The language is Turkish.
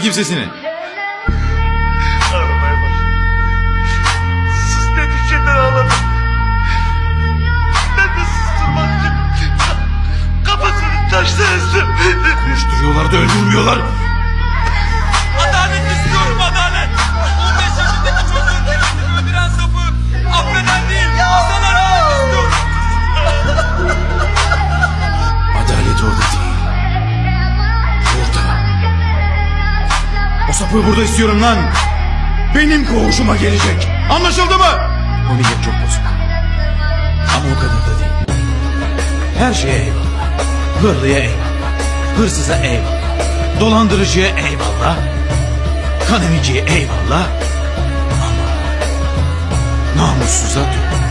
kimsesini. Ağlamaya başladı. Sisledikçeden ağladı. Ben de susturmak için kafasını taşla ezdim. Konuşturuyorlar da öldürmüyorlar. Sapığı burada istiyorum lan. Benim koğuşuma gelecek. Anlaşıldı mı? O millet çok bozuk. Ama o kadar da değil. Her şeye eyvallah. Hırlıya eyvallah. Hırsıza eyvallah. Dolandırıcıya eyvallah. Kan emiciye eyvallah. Ama namussuza tövbe.